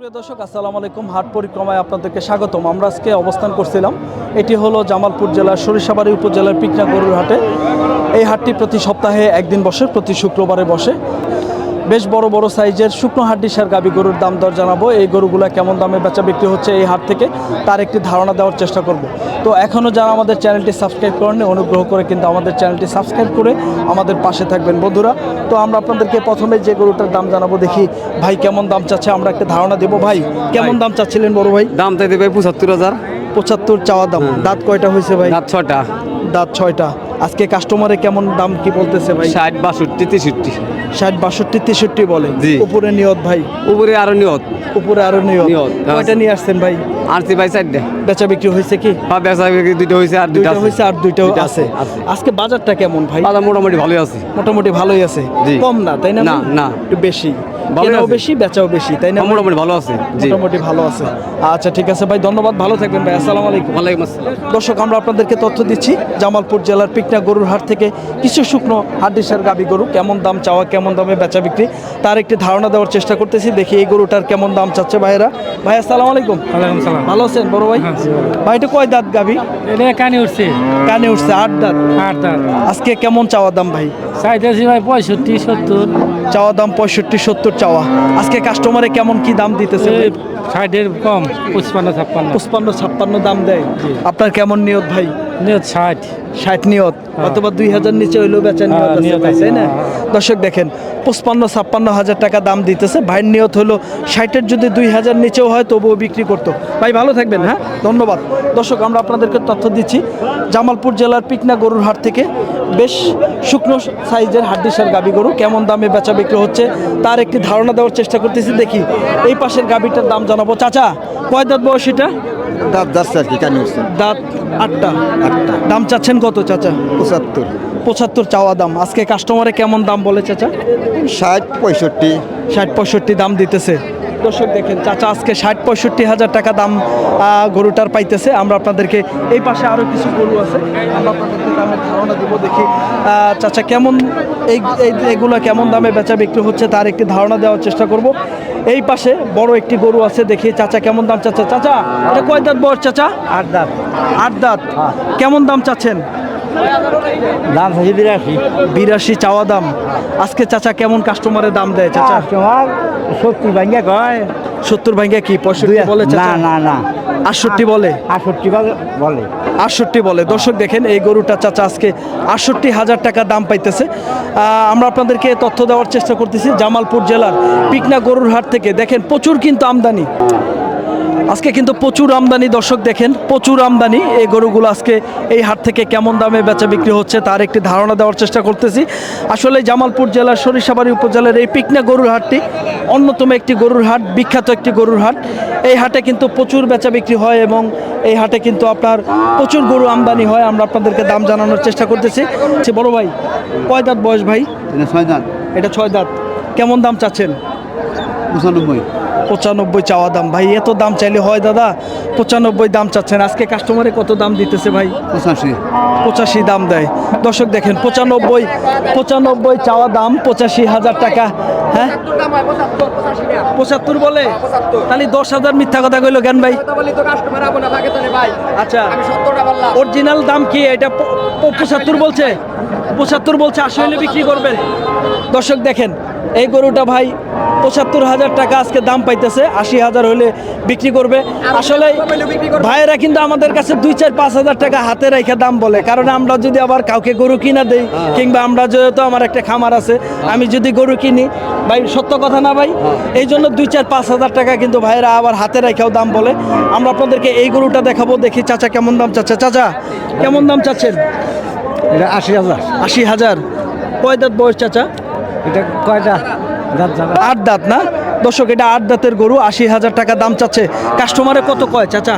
প্রিয় দর্শক, আসসালামু আলাইকুম। হাট পরিক্রমায় আপনাদেরকে স্বাগতম। আমরা আজকে অবস্থান করছিলাম এটি হলো জামালপুর জেলার সরিষাবাড়ি উপজেলার পিকনা গরুর হাটে। এই হাটটি প্রতি সপ্তাহে একদিন বসে, প্রতি শুক্রবারে বসে। বেশ বড় বড় সাইজের শুকনো হাড্ডিসার গাবি গরুর দাম দর জানাব। এই গরুগুলো কেমন দামে বেচা বিক্রি হচ্ছে এই হাট থেকে তার একটি ধারণা দেওয়ার চেষ্টা করব। তো এখনও যারা আমাদের চ্যানেলটি সাবস্ক্রাইব করেন অনুগ্রহ করে কিন্তু আমাদের চ্যানেলটি সাবস্ক্রাইব করে আমাদের পাশে থাকবেন বন্ধুরা। তো আমরা আপনাদেরকে প্রথমে যে গরুটার দাম জানাব দেখি ভাই কেমন দাম চাচ্ছে আমরা একটা ধারণা দেবো। ভাই কেমন দাম চাচ্ছিলেন বড় ভাই? দাম তো দেবে পঁচাত্তর হাজার। পঁচাত্তর চাওয়া দাম। দাঁত কয়টা হয়েছে ভাই? রাত ছয়টা। দাঁত ছয়টা। আজকে কাস্টমারে কেমন দাম কি বলতেছে ভাই? ষাট বাষট্টি তেষট্টি। ষাট বাষট্টি তেষট্টি বলে। উপরে নিয়ত ভাই। উপরে আরও নিয়ত। উপরে আরও নিয়ত। নিয়ত, কয়টা নিয়ে আসছেন ভাই? আরসি ভাই চারটে। বেচা বিক্রি হয়েছে কি? বা বেচা বিক্রি দুইটা হয়েছে আর দুইটা হয়েছে আর দুইটা আছে। আজকে বাজারটা কেমন ভাই? বাজার মোটামুটি ভালোই আছে। মোটামুটি ভালোই আছে। কম না তাই না না, না। একটু বেশি। কেনাও বেশি বেচাও বেশি তাই না? মোটামুটি ভালো আছে মোটামুটি ভালো আছে। আচ্ছা ঠিক আছে ভাই ধন্যবাদ ভালো থাকবেন ভাই আসসালামু আলাইকুম। ওয়ালাইকুম আসসালাম। দর্শক আমরা আপনাদেরকে তথ্য দিচ্ছি জামালপুর জেলার পিকনা গরুর হাট থেকে কিছু শুকনো হাড্ডিসার গাবি গরু কেমন দাম চাওয়া কেমন দামে বেচা বিক্রি তার একটি ধারণা দেওয়ার চেষ্টা করতেছি দেখি এই গরুটার কেমন দাম চাচ্ছে ভাইয়েরা। ভাই আসসালামু আলাইকুম। ভালো আছেন বড় ভাই? ভাই এটা কয় দাঁত গাবি? কানে উঠছে। কানে উঠছে আট দাঁত। আট দাঁত। আজকে কেমন চাওয়া দাম ভাই? চাইতেছি ভাই পঁয়ষট্টি সত্তর। চাওয়া দাম পঁয়ষট্টি সত্তর চাওয়া। আজকে কাস্টমারে কেমন কি দাম দিতেছে ষাটের কম পঁচপান্ন ছাপ্পান্ন। পঁচপান্ন ছাপ্পান্ন দাম দেয়। আপনার কেমন নিয়ত ভাই? নিয়ত ষাট। ষাট নিয়ত। অথবা দুই হাজার নিচে হইলেও বেচা নিয়ত হ্যাঁ, আছে, তাই না? হ্যাঁ, দর্শক দেখেন পঁচপান্ন ছাপ্পান্ন হাজার টাকা দাম দিতেছে। ভাইয়ের নিয়ত হলো ষাটের যদি দুই হাজার নিচেও হয় তবুও বিক্রি করতো। ভাই, ভালো থাকবেন হ্যাঁ? ধন্যবাদ। দর্শক, আমরা আপনাদেরকে তথ্য দিচ্ছি। জামালপুর জেলার পিকনা গরুর হাট থেকে বেশ শুকনো সাইজের হাড্ডিসার গাবি গরু কেমন দামে বেচা বিক্রি হচ্ছে তার একটি ধারণা দেওয়ার চেষ্টা করতেছি। দেখি এই পাশের গাবিটার দাম জানাব। চাচা, কয় দাঁত বয়স এটা? দাঁত যাচ্ছে আর কি কেন উঠছে দাঁত আটটা। আটটা। দাম চাচ্ছেন কত চাচা? পঁচাত্তর। পঁচাত্তর চাওয়া দাম। আজকে কাস্টমারে কেমন দাম বলে চাচা? ষাট পঁয়ষট্টি। ষাট পঁয়ষট্টি দাম দিতেছে। দর্শক দেখেন চাচা আজকে ষাট পঁয়ষট্টি হাজার টাকা দাম গরুটার পাইতেছে। আমরা আপনাদেরকে এই পাশে আরও কিছু গরু আছে। আমরা আপনাদেরকে দামের ধারণা দেবো দেখি চাচা কেমন এই এগুলো কেমন দামে বেচা বিক্রি হচ্ছে তার একটি ধারণা দেওয়ার চেষ্টা করব। এই পাশে বড় একটি গরু আছে দেখি চাচা কেমন দাম চাচ্ছে। চাচা এটা কয় দাঁত বয়স চাচা? আট দাঁত। আট দাঁত। কেমন দাম চাচ্ছেন? দাম হচ্ছে বিরাশি। বিরাশি চাওয়া দাম। আজকে চাচা কেমন কাস্টমারের দাম দেয় চাচা? তোমার সত্তর ভাঙ্গা কয়। সত্তর ভাঙ্গা কি? পঁয়ষট্টি বলে চাচা? না না আটষট্টি বলে? আটষট্টি বলে আটষট্টি বলে। দর্শক দেখেন এই গরুটা চাচা আজকে আটষট্টি হাজার টাকা দাম পাইতেছে। আমরা আপনাদেরকে তথ্য দেওয়ার চেষ্টা করতেছি জামালপুর জেলার পিকনা গরুর হাট থেকে। দেখেন প্রচুর কিন্তু আমদানি। আজকে কিন্তু প্রচুর আমদানি দর্শক দেখেন প্রচুর আমদানি। এই গরুগুলো আজকে এই হাট থেকে কেমন দামে বেচা বিক্রি হচ্ছে তার একটি ধারণা দেওয়ার চেষ্টা করতেছি। আসলে জামালপুর জেলার সরিষাবাড়ি উপজেলার এই পিকনা গরুর হাটটি অন্যতম একটি গরুর হাট বিখ্যাত একটি গরুর হাট। এই হাটে কিন্তু প্রচুর বেচা বিক্রি হয় এবং এই হাটে কিন্তু আপনার প্রচুর গরু আমদানি হয় আমরা আপনাদেরকে দাম জানানোর চেষ্টা করতেছি। সে বড় ভাই কয় দাঁত বয়স ভাই? ছয় দাঁত। এটা ছয় দাঁত। কেমন দাম চাচ্ছেন? পঁচানব্বই। পঁচানব্বই চাওয়া দাম। ভাই এত দাম চাইলে হয় দাদা? পঁচানব্বই দাম চাচ্ছেন। আজকে কাস্টমারে কত দাম দিতেছে ভাই? পঁচাশি। পঁচাশি দাম দেয়। দর্শক দেখেন পঁচানব্বই পঁচানব্বই চাওয়া দাম পঁচাশি হাজার টাকা। হ্যাঁ? পঁচাত্তর বলে? তাহলে দশ হাজার মিথ্যা কথা কইলো জ্ঞান ভাই? আচ্ছা অরিজিনাল দাম কি? এটা পঁচাত্তর বলছে? পঁচাত্তর বলছে আশি হলে বিক্রি করবেন। দর্শক দেখেন এই গরুটা ভাই পঁচাত্তর হাজার টাকা আজকে দাম পাইতেছে আশি হাজার হলে বিক্রি করবে। আসলে ভাইয়েরা কিন্তু আমাদের কাছে দুই চার পাঁচ হাজার টাকা হাতে রেখে দাম বলে। কারণ আমরা যদি আবার কাউকে গরু কিনা দেই কিংবা আমরা যেহেতু আমার একটা খামার আছে আমি যদি গরু কিনি ভাই সত্য কথা না ভাই? এই জন্য দুই চার পাঁচ হাজার টাকা কিন্তু ভাইয়েরা আবার হাতে রেখেও দাম বলে। আমরা আপনাদেরকে এই গরুটা দেখাবো দেখি চাচা কেমন দাম চাচ্ছে। চাচা কেমন দাম চাচ্ছেন? এটা আশি হাজার। আশি হাজার। কয় দাঁত বয়স চাচা? এটা কয়টা? আট দাঁত না? দর্শক এটা আট দাঁতের গরু আশি হাজার টাকা দাম চাচ্ছে। কাস্টমারে কত কয় চাচা?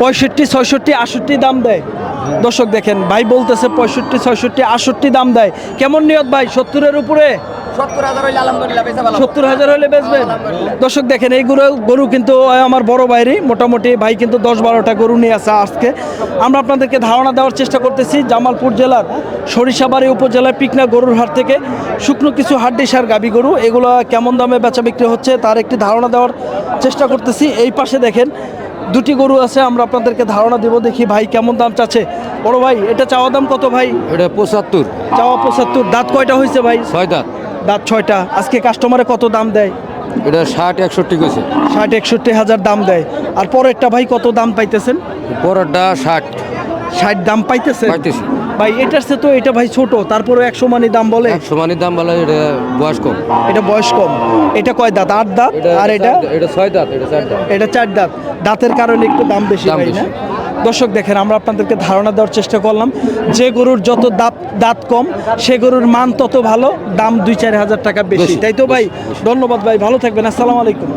পঁয়ষট্টি ছয়ষট্টি আষট্টি দাম দেয়। দর্শক দেখেন ভাই বলতেছে পঁয়ষট্টি ছয়ষট্টি আষট্টি দাম দেয়। কেমন নিয়ত ভাই সত্তরের উপরে? সত্তর হাজার হলে বেচবেন? দর্শক দেখেন এই গরু গরু কিন্তু আমার বড় বাইরে মোটামুটি ভাই কিন্তু দশ বারোটা গরু নিয়ে আসা আজকে। আমরা আপনাদেরকে ধারণা দেওয়ার চেষ্টা করতেছি জামালপুর জেলার সরিষাবাড়ি উপজেলার পিকনা গরুর হাট থেকে শুকনো কিছু হাড্ডি সার গাবি গরু। এগুলো কেমন দামে বেচা বিক্রি হচ্ছে তার একটি ধারণা দেওয়ার চেষ্টা করতেছি। এই পাশে দেখেন দুটি গরু আছে আমরা আপনাদেরকে ধারণা দেব দেখি ভাই কেমন দাম চাচ্ছে। বড় ভাই এটা চাওয়া দাম কত ভাই? এটা পঁচাত্তর। চাওয়া পঁচাত্তর। দাঁত কয়টা হয়েছে ভাই? ছয় দাঁত। দাঁত ছয়টা। আজকে কাস্টমারে কত দাম দেয়? এটা ষাট একষট্টি গেছে ষাট একষট্টি হাজার দাম দেয়। আর পরেরটা ভাই কত দাম পাইতেছেন? পরেরটা ষাট। ষাট দাম পাইতেছে পাইতেছি। ভাই এটার সে তো এটা ভাই ছোট। তারপরে একশো মানি দাম বলে? একশো মানির দাম বলে এটা বয়স কম। এটা বয়স কম। এটা কয় দাঁত? আট দাঁত? আর এটা এটা? ছয় দাঁত এটা চার দাঁত। এটা চার দাঁত। দাঁতের কারণে একটু দাম বেশি ভাই। না? দর্শক দেখেন আমরা আপনাদেরকে ধারণা দেওয়ার চেষ্টা করলাম যে গরুর যত দাঁত দাঁত কম সে গরুর মান তত ভালো দাম দুই চার হাজার টাকা বেশি। তাই তো ভাই? ধন্যবাদ ভাই ভালো থাকবেন আসসালামু আলাইকুম।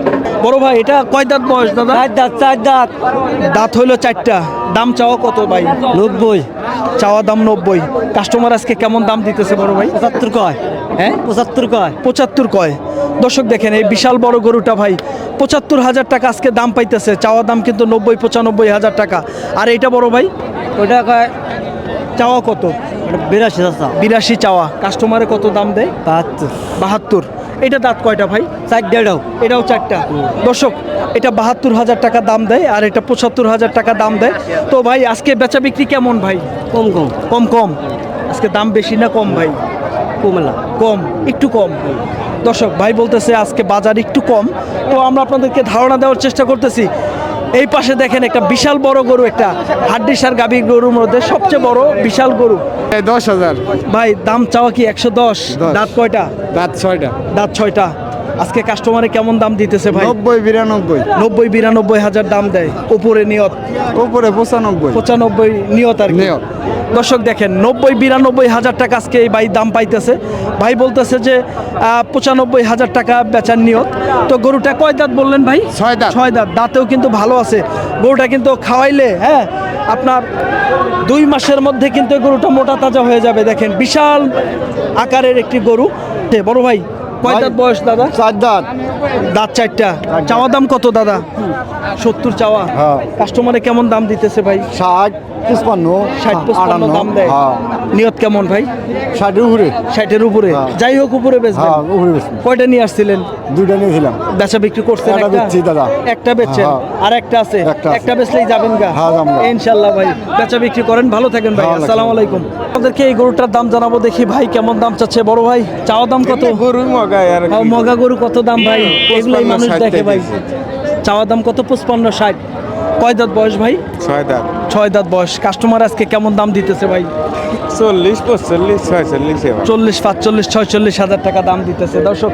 বড় ভাই এটা কয় দাঁত বয়স দাদা? চার দাঁত চার দাঁত। দাঁত হইল চারটা। দাম চাওয়া কত ভাই? নব্বই। চাওয়া দাম নব্বই। কাস্টমার আজকে কেমন দাম দিতেছে বড় ভাই? পঁচাত্তর কয়। হ্যাঁ? পঁচাত্তর কয়। পঁচাত্তর কয়। দর্শক দেখেন এই বিশাল বড় গরুটা ভাই পঁচাত্তর হাজার টাকা আজকে দাম পাইতেছে। চাওয়া দাম কিন্তু নব্বই পঁচানব্বই হাজার টাকা। আর এইটা বড় ভাই? ওটা কয়? চাওয়া কত? বিরাশি বিরাশি চাওয়া। কাস্টমারে কত দাম দেয়? বাহাত্তর। বাহাত্তর। এটা দাঁত কয়টা ভাই? চার দেড়াও। এটাও চারটা। দর্শক এটা বাহাত্তর হাজার টাকা দাম দেয় আর এটা পঁচাত্তর হাজার টাকা দাম দেয়। তো ভাই আজকে বেচা বিক্রি কেমন ভাই? কম কম। কম কম। আজকে দাম বেশি না কম ভাই? কমলা কম একটু কম। দর্শক ভাই বলতেছে আজকে বাজার একটু কম। তো আমরা আপনাদেরকে ধারণা দেওয়ার চেষ্টা করতেছি। এই পাশে দেখেন একটা বিশাল বড় গরু একটা হাড্ডিসার গাবি গরুর মধ্যে সবচেয়ে বড় বিশাল গরু। দশ হাজার। ভাই দাম চাওয়া কি একশো দশ। দাঁত কয়টা? দাঁত ছয়টা। দাঁত ছয়টা। আজকে কাস্টমারে কেমন দাম দিতেছে ভাই? নব্বই বিরানব্বই। নব্বই বিরানব্বই হাজার দাম দেয়। উপরে নিয়ত? উপরে পঁচানব্বই। পঁচানব্বই নিয়ত আর। নিয়ত। দর্শক দেখেন নব্বই বিরানব্বই হাজার টাকা আজকে এই ভাই দাম পাইতেছে। ভাই বলতেছে যে পঁচানব্বই হাজার টাকা বেচার নিয়ত। তো গরুটা কয় দাঁত বললেন ভাই? ছয় দাঁত। ছয় দাঁত। দাঁতেও কিন্তু ভালো আছে। গরুটা কিন্তু খাওয়াইলে হ্যাঁ আপনার দুই মাসের মধ্যে কিন্তু গরুটা মোটা তাজা হয়ে যাবে। দেখেন বিশাল আকারের একটি গরু। বড় ভাই কয় দাঁত বয়স দাদা? চার দাঁত। দাঁত চারটা। চাওয়া দাম কত দাদা? সত্তর চাওয়া। হ্যাঁ। কাস্টমারে কেমন দাম দিতেছে ভাই? ষাট পঁচপান্ন ষাট পঁচপান্ন দাম দেয়। হ্যাঁ। নিয়ত কেমন ভাই? ষাটের উপরে। ষাটের উপরে। হ্যাঁ। যাই হোক উপরে বেচবেন। হ্যাঁ কয়টা নিয়ে আসছিলেন? দুইটা নিয়েছিলাম বেচা বিক্রি করছেন একটা বেচছি দাদা। একটা বেচছেন? হ্যাঁ। আর একটা আছে? একটা বেচলেই যাবেন গা? হ্যাঁ। ইনশাল্লাহ ভাই। বেচা বিক্রি করেন ভালো থাকেন ভাই। আসসালামু আলাইকুম। আমাদেরকে এই গরুটার দাম জানাব দেখি ভাই কেমন দাম চাচ্ছে। বড় ভাই চাওয়া দাম কত? গরু হ্যাঁ, মগা গরু কত দাম ভাই? এগুলোই মানুষ দেখে ভাই। চাওয়া দাম কত? পঁচপান্ন ষাট। কয় দাঁত বয়স ভাই? ছয় দাঁত। ছয় দাঁত বয়স। কাস্টমার আজকে কেমন দাম দিতেছে ভাই? চল্লিশ পঁচল্লিশ ছয়চল্লিশ চল্লিশ পাঁচচল্লিশ ছয়চল্লিশ হাজার টাকা দাম দিতেছে। দর্শক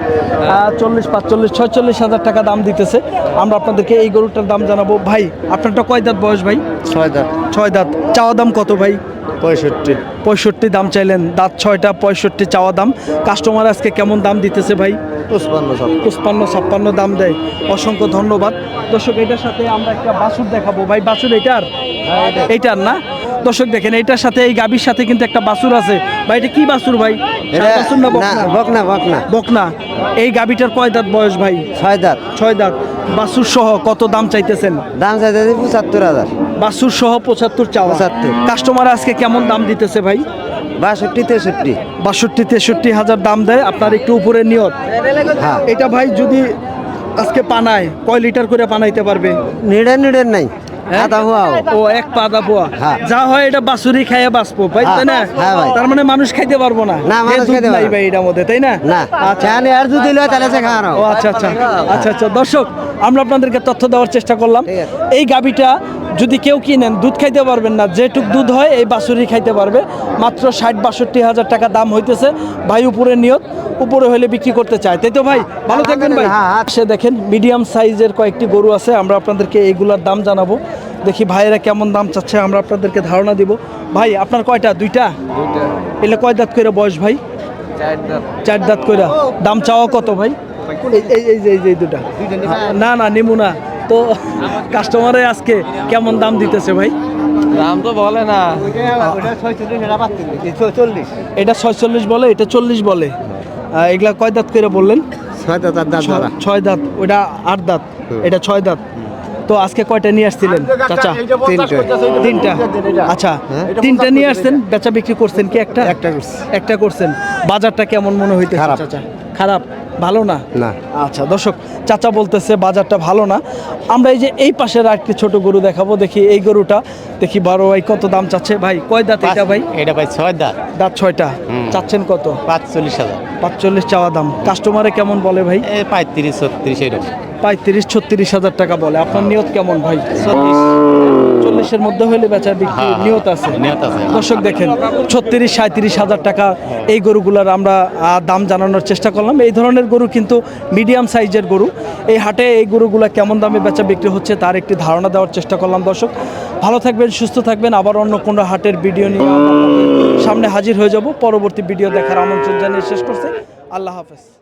চল্লিশ পাঁচচল্লিশ ছয়চল্লিশ হাজার টাকা দাম দিতেছে। আমরা আপনাদেরকে এই গরুটার দাম জানাব। ভাই আপনারটা কয় দাঁত বয়স ভাই? ছয় দাঁত। ছয় দাঁত। চাওয়া দাম কত ভাই? পঁয়ষট্টি। পঁয়ষট্টি দাম চাইলেন। দাঁত ছয়টা পঁয়ষট্টি চাওয়া দাম। কাস্টমার আজকে কেমন দাম দিতেছে ভাই? পঁচপান্ন পঁচপান্ন ছাপ্পান্ন দাম দেয়। অসংখ্য ধন্যবাদ। দর্শক এটার সাথে আমরা একটা বাছুর দেখাবো। ভাই বাছুর এটার এইটার না? দর্শক দেখেন এটার সাথে এই গাবির সাথে কিন্তু একটা বাসুর আছে। ভাই এটা কি বাছুর ভাই? না বকনা? বকনা বকনা। এই গাবিটার কয় দাঁত বয়স ভাই? ছয় দাঁত। ছয় দাঁত। বাসুর সহ কত দাম চাইতেছেন? দাম চাইতে পঁচাত্তর হাজার। বাসুর সহ পঁচাত্তর চাওয়া। 75 কাস্টমার আজকে কেমন দাম দিতেছে ভাই? বাষট্টি তেষট্টি। বাষট্টি তেষট্টি হাজার দাম দেয় আপনার একটু উপরে নিয়ত। হ্যাঁ। এটা ভাই যদি আজকে পানায় কয় লিটার করে পানাইতে পারবে? নিডের নিডের নাই। ও। এক পাদা পোয়া হ্যাঁ। যা হয় এটা বাসুরি খাইয়ে বাঁচবো ভাই হ্যাঁ, তাই না? হ্যাঁ ভাই। তার মানে মানুষ খাইতে পারব না। না, মানুষ খাইতে পারবে। ভাই এটার মধ্যে তাই না? না। আচ্ছা। আর যদি লয় তাহলে সে খাওয়ানো ও আচ্ছা আচ্ছা। আচ্ছা আচ্ছা। দর্শক আমরা আপনাদেরকে তথ্য দেওয়ার চেষ্টা করলাম। এই গাবিটা যদি কেউ কিনেন দুধ খাইতে পারবেন না। যেটুক দুধ হয় এই বাছুরি খাইতে পারবে। মাত্র ষাট বাষট্টি হাজার টাকা দাম হইতেছে। ভাই উপরে নিয়ত উপরে হলে বিক্রি করতে চায়। তাই তো ভাই? ভালো থাকবেন ভাই? হ্যাঁ, হ্যাঁ। সে দেখেন মিডিয়াম সাইজের কয়েকটি গরু আছে। আমরা আপনাদেরকে এইগুলোর দাম জানাব। দেখি ভাইয়েরা কেমন দাম চাচ্ছে আমরা আপনাদেরকে ধারণা দিব। ভাই আপনার কয়টা? দুইটা? এলে কয় দাঁত করে বয়স ভাই? চার দাঁত কইরা। দাম চাওয়া কত ভাই? এই এই এই যে এই যে দুটা। না না নিমু না। তো কাস্টমারে আজকে কেমন দাম দিতেছে ভাই? দাম তো বলে না। চল্লিশ এটা ছয়চল্লিশ। বলে এটা চল্লিশ বলে। এগুলা কয় দাঁত করে বললেন? ছয় দাঁত ছয়- ছয় দাঁত ওটা আট দাঁত। এটা ছয় দাঁত। তো আজকে কয়টা নিয়ে আসছিলেন? চাচা তিনটা। আচ্ছা তিনটা নিয়ে আসছেন বেচা বিক্রি করছেন কি একটা? একটা। একটা করছেন। বাজারটা কেমন মনে হইতেছে খারাপ। চাচা? খারাপ। ভালো না? না। আচ্ছা দর্শক চাচা বলতেছে বাজারটা ভালো না। আমরা এই যে এই পাশের আরেকটি ছোট গরু দেখাবো দেখি এই গরুটা। দেখি বারো ভাই কত দাম চাচ্ছে। ভাই কয় দাঁত এটা ভাই? এটা ভাই ছয় দাঁত। দাঁত ছয়টা। চাচ্ছেন কত? পাঁচচল্লিশ হাজার। পাঁচচল্লিশ চাওয়া দাম। কাস্টমারে কেমন বলে ভাই? এ পঁয়ত্রিশ ছত্রিশ এরকম। পঁয়ত্রিশ ছত্রিশ হাজার টাকা বলে। আপনার নিয়ত কেমন ভাই? চল্লিশের মধ্যে হলে বেচার বিক্রি হ্যাঁ, নিয়ত আছে। দর্শক দেখেন ছত্রিশ সাঁত্রিশ হাজার টাকা এই গরুগুলোর আমরা দাম জানানোর চেষ্টা করলাম। এই ধরনের গরু কিন্তু মিডিয়াম সাইজের গরু। এই হাটে এই গরুগুলো কেমন দামে বেচা বিক্রি হচ্ছে তার একটি ধারণা দেওয়ার চেষ্টা করলাম দর্শক। ভালো থাকবেন সুস্থ থাকবেন। আবার অন্য কোনো হাটের ভিডিও নিয়ে সামনে হাজির হয়ে যাব। পরবর্তী ভিডিও দেখার আমন্ত্রণ জানিয়ে শেষ করছে। আল্লাহ হাফেজ।